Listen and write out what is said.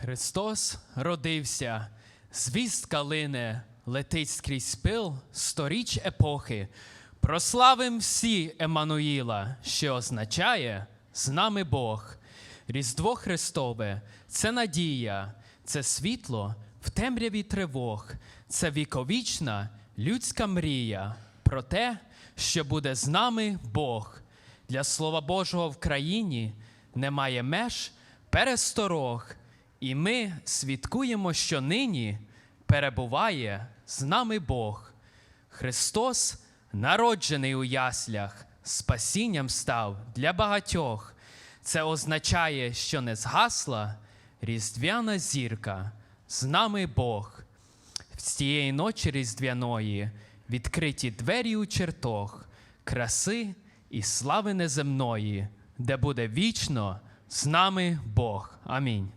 Христос родився, звістка лине, летить скрізь пил сторіч епохи. Прославим всі Еммануїла, що означає з нами Бог. Різдво Христове це надія, це світло в темряві тривог, це віковічна людська мрія про те, що буде з нами Бог. Для Слова Божого в країні немає меж пересторог, і ми свідкуємо, що нині перебуває з нами Бог. Христос, народжений у яслях, спасінням став для багатьох. Це означає, що не згасла різдвяна зірка, з нами Бог. В цієї ночі різдвяної відкриті двері у чертог, краси і слави неземної, де буде вічно з нами Бог. Амінь.